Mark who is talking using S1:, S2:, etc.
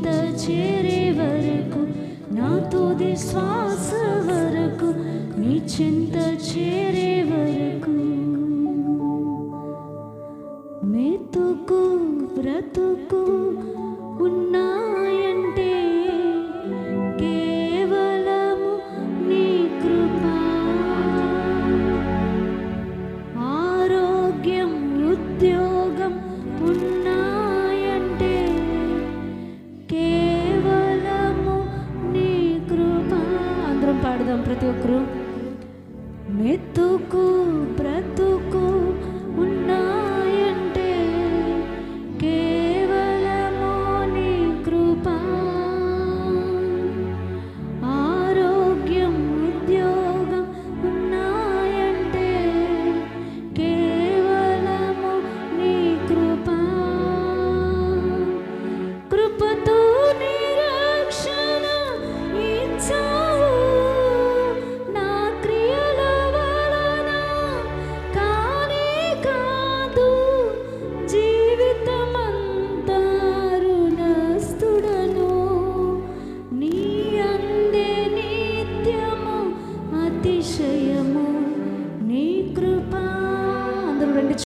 S1: చింత చేరే వరకు నా తుది శ్వాస వరకు నీ చింత చేరే వరకు. మెతుకు బ్రతుకు ఉన్నాయంటే కేవలము నీ కృప. ఆరోగ్యం ఉద్యోగం ఉన్నా పాడుదాం ప్రతి ఒక్కరు మెతుకు బ్రతుకు